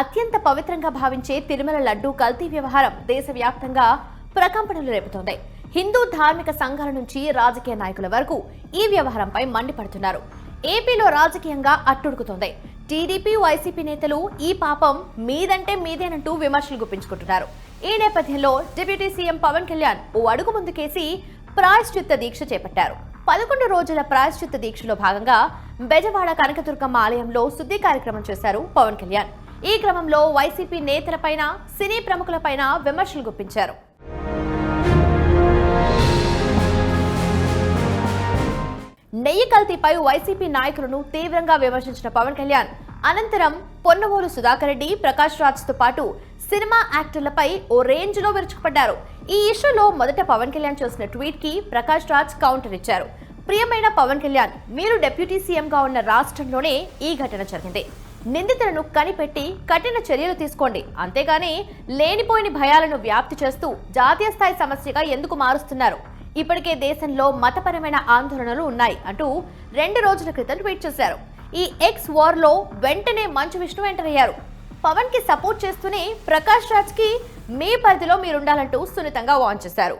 అత్యంత పవిత్రంగా భావించే తిరుమల లడ్డూ కల్తీ వ్యవహారం దేశవ్యాప్తంగా ప్రకంపనలు రేపుతోంది. హిందూ ధార్మిక సంఘాల నుంచి రాజకీయ నాయకుల వరకు ఈ వ్యవహారంపై మండిపడుతున్నారు. ఏపీలో రాజకీయంగా అట్టుడుకుతోంది. టీడీపీ వైసీపీ నేతలు ఈ పాపం మీదంటే మీదేనంటూ విమర్శలు గుప్పించుకుంటున్నారు. ఈ నేపథ్యంలో డిప్యూటీ సీఎం పవన్ కళ్యాణ్ ఓ అడుగు ముందుకేసి ప్రాయశ్చిత్త దీక్ష చేపట్టారు. పదకొండు రోజుల ప్రాయశ్చిత్త దీక్షలో భాగంగా బెజవాడ కనకదుర్గమ్మ ఆలయంలో శుద్ధి కార్యక్రమం చేశారు పవన్ కళ్యాణ్. ఈ క్రమంలో వైసీపీ నేతలపైన సినీ ప్రముఖులపైన విమర్శలు గుప్పించారు. నెయ్యి కల్తీపై వైసీపీ నాయకులను తీవ్రంగా విమర్శించిన పవన్ కళ్యాణ్ అనంతరం పొన్నవోలు సుధాకర్ రెడ్డి ప్రకాష్ రాజ్తో పాటు సినిమా యాక్టర్లపై ఓ రేంజ్లో విరుచుకుపడ్డారు. ఈ ఇష్యూలో మొదట పవన్ కళ్యాణ్ చేసిన ట్వీట్కి ప్రకాష్ రాజ్ కౌంటర్ ఇచ్చారు. ప్రియమైన పవన్ కళ్యాణ్ మీరు డెప్యూటీ సీఎంగా ఉన్న రాష్ట్రంలోనే ఈ ఘటన జరిగింది. నిందితులను కనిపెట్టి కఠిన చర్యలు తీసుకోండి. అంతేగాని లేనిపోయిన భయాలను వ్యాప్తి చేస్తూ జాతీయ స్థాయి సమస్యగా ఎందుకు మారుస్తున్నారు? ఇప్పటికే దేశంలో మతపరమైన ఆందోళనలు ఉన్నాయి అంటూ రెండు రోజుల క్రితం ట్వీట్ చేశారు. ఈ ఎక్స్ వార్లో వెంటనే మంచు విష్ణు ఎంటర్ అయ్యారు. పవన్కి సపోర్ట్ చేస్తూనే ప్రకాష్ రాజ్కి మీ పరిధిలో మీరుండాలంటూ సున్నితంగా వాన్ చేశారు.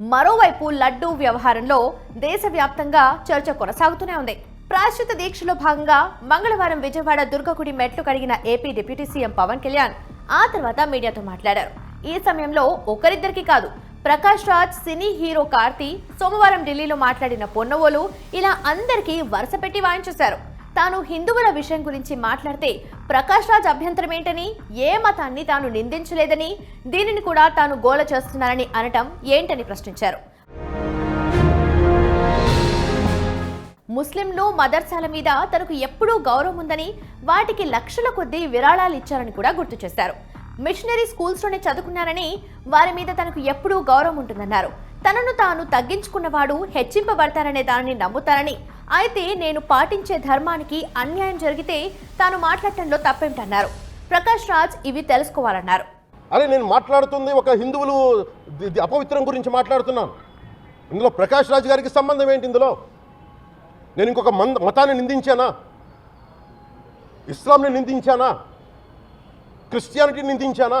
మరోవైపు లడ్డూ వ్యవహారంలో దేశవ్యాప్తంగా చర్చ కొనసాగుతూనే ఉంది. ప్రాశ్చిత దీక్షలో భాగంగా మంగళవారం విజయవాడ దుర్గగుడి మెట్లు కడిగిన AP deputy CM Pawan Kalyan ఆ తర్వాత మీడియాతో మాట్లాడారు. ఈ సమయంలో ఒకరిద్దరికి కాదు ప్రకాష్ రాజ్ సినీ హీరో కార్తీ సోమవారం ఢిల్లీలో మాట్లాడిన పొన్నవోలు ఇలా అందరికీ వరుస పెట్టి వాయించేశారు. తాను హిందువుల విషయం గురించి మాట్లాడితే ప్రకాష్ రాజ్ అభ్యంతరం ఏంటని ఏ మతాన్ని తాను నిందించలేదని దీనిని కూడా తాను గోల చేస్తున్నానని అనటం ఏంటని ప్రశ్నించారు. ముస్లింలు మదర్సాల మీద తనకు ఎప్పుడూ గౌరవం ఉందని వాటికి లక్షల కొద్దీ విరాళాలు ఇచ్చారని కూడా గుర్తు చేశారు. మిషనరీ స్కూల్స్లోనే చదువుకున్నారని వారి మీద తనకు ఎప్పుడూ గౌరవం ఉంటుందన్నారు. తనను తాను తగ్గించుకున్నవాడు హెచ్చింపబడతారనే దానిని నమ్ముతారని. అయితే నేను పాటించే ధర్మానికి అన్యాయం జరిగితే తాను మాట్లాడటంలో తప్పేమిటన్నారు. ప్రకాష్ రాజ్ ఇవి తెలుసుకోవాలన్నారు. అరే నేను మాట్లాడుతుంది ఒక హిందువులు అపవిత్రం గురించి మాట్లాడుతున్నాను. ఇందులో ప్రకాష్ రాజ్ గారికి సంబంధం ఏంటి ఇందులో? నేను ఇంకొక మంద మతాన్ని నిందించానా? ఇస్లాంని నిందించానా? క్రిస్టియానిటీని నిందించానా?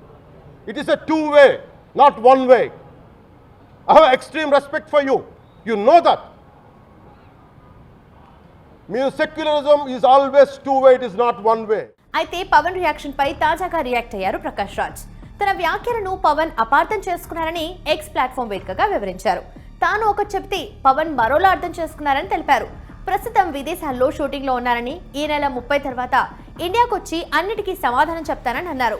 it is a two way not one way I have extreme respect for you you know that మీరు secularism is always two way it is not one way అయితే పవన్ రియాక్షన్ పై తాజాగా రియాక్ట్ అయ్యారు ప్రకాష్ రాజ్. తన వ్యాఖ్యలను పవన్ అపార్థం చేసుకున్నారని ఎక్స్ ప్లాట్ఫామ్ వేదికగా వివరించారు. తాను ఒకటి చెప్తే పవన్ మరోలా అర్థం చేసుకున్నారని తెలిపారు. ప్రస్తుతం విదేశాల్లో షూటింగ్లో ఉన్నారని ఈ నెల ముప్పై తర్వాత ఇండియాకు వచ్చి అన్నిటికీ సమాధానం చెప్తానని అన్నారు.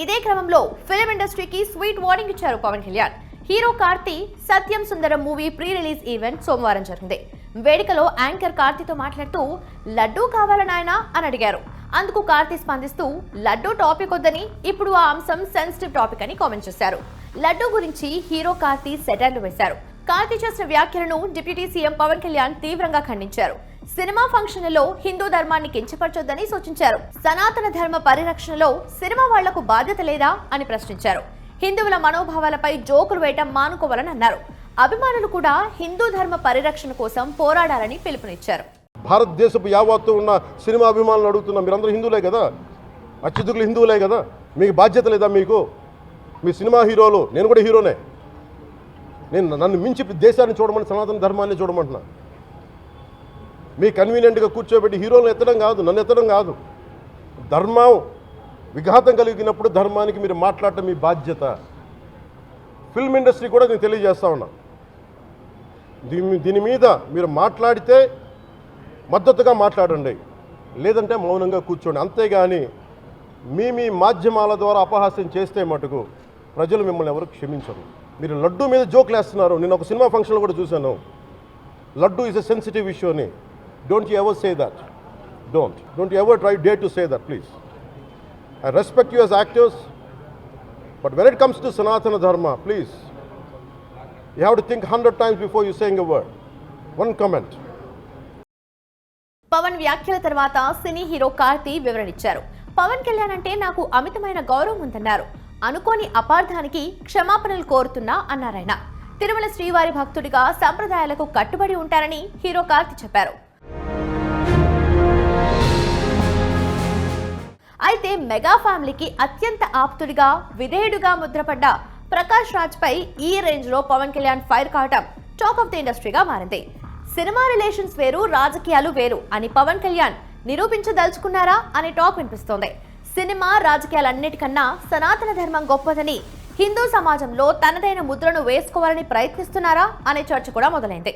ఇదే క్రమంలో ఫిలిం ఇండస్ట్రీకి స్వీట్ వార్నింగ్ ఇచ్చారు Pawan Kalyan. Hero Karthi Sathyam Sundaram movie pre release event సోమవారం జరిగింది. వేడుకలో యాంకర్ కార్తీతో మాట్లాడుతూ లడ్డూ కావాలని అని అడిగారు. అందుకు కార్తీ స్పందిస్తూ లడ్డూ టాపిక్ వద్దని ఇప్పుడు ఆ అంశం సెన్సిటివ్ టాపిక్ అని కామెంట్ చేశారు. లడ్డూ గురించి హీరో కార్తీ సెటర్లు వేశారు. కార్తీ చేసిన వ్యాఖ్యలను డిప్యూటీ సీఎం పవన్ కళ్యాణ్ తీవ్రంగా ఖండించారు. సినిమా ఫంక్షన్లలో హిందూ ధర్మాన్ని కించపరచొద్దని సూచించారు. సనాతన ధర్మ పరిరక్షణలో సినిమా వాళ్ళకు బాధ్యత లేదా అని ప్రశ్నించారు. హిందువుల మనోభావాలపై జోకులు వేయటం మానుకోవాలని అన్నారు. అభిమానులు కూడా హిందూ ధర్మ పరిరక్షణ కోసం పోరాడాలని పిలుపునిచ్చారు. భారతదేశపు యావత్తు ఉన్న సినిమా అభిమానులు అడుగుతున్నా మీరందరూ హిందువులే కదా? అత్యధికులు హిందువులే కదా? మీకు బాధ్యత లేదా మీకు? మీ సినిమా హీరోలు నేను కూడా హీరోనే. నేను నన్ను మించి దేశాన్ని చూడమని సనాతన ధర్మాన్ని చూడమంటున్నా. మీ కన్వీనియంట్గా కూర్చోబెట్టి హీరోలను ఎత్తడం కాదు నన్ను ఎత్తడం కాదు. ధర్మం విఘాతం కలిగినప్పుడు ధర్మానికి మీరు మాట్లాడటం మీ బాధ్యత. ఫిల్మ్ ఇండస్ట్రీ కూడా నేను తెలియజేస్తా ఉన్నా. దీని దీని మీద మీరు మాట్లాడితే మద్దతుగా మాట్లాడండి. లేదంటే మౌనంగా కూర్చోండి. అంతేగాని మీ మీ మాధ్యమాల ద్వారా అపహాస్యం చేస్తే మటుకు ప్రజలు మిమ్మల్ని ఎవరు క్షమించరు. మీరు లడ్డు మీద జోక్లు వేస్తున్నారు. నేను ఒక సినిమా ఫంక్షన్లో కూడా చూశాను. Laddu is a sensitive issue అని. Don't you ever say that don't don't ever try day to say that please I respect you as actors but when it comes to Sanatana Dharma please you have to think hundred times before you saying a word one comment Pawan వ్యాఖ్యల తర్వాత cine hero Karthi వివరణిచ్చారు పవన్ కళ్యాణ్ అంటే నాకు అమితమైన గౌరవం ఉందన్నారు. అనుకోని అపార్థానికి క్షమాపణలు కోరుతున్నా అన్నారాయన తిరుమల శ్రీవారి భక్తుడిగా సంప్రదాయాలకు కట్టుబడి ఉంటారని హీరో కార్తీ చెప్పారు. అయితే మెగా ఫ్యామిలీకి అత్యంత ఆప్తుడిగా విధేయుడుగా ముద్రపడ్డ ప్రకాష్ రాజ్ పై ఈ రేంజ్లో పవన్ కళ్యాణ్ ఫైర్ కావటం టాక్ ఆఫ్ ది ఇండస్ట్రీగా మారింది. సినిమా రిలేషన్స్ వేరు రాజకీయాలు వేరు అని పవన్ కళ్యాణ్ నిరూపించదలుచుకున్నారా అనే టాక్ వినిపిస్తోంది. సినిమా రాజకీయాలన్నిటికన్నా సనాతన ధర్మం గొప్పదని హిందూ సమాజంలో తనదైన ముద్రను వేసుకోవాలని ప్రయత్నిస్తున్నారా అనే చర్చ కూడా మొదలైంది.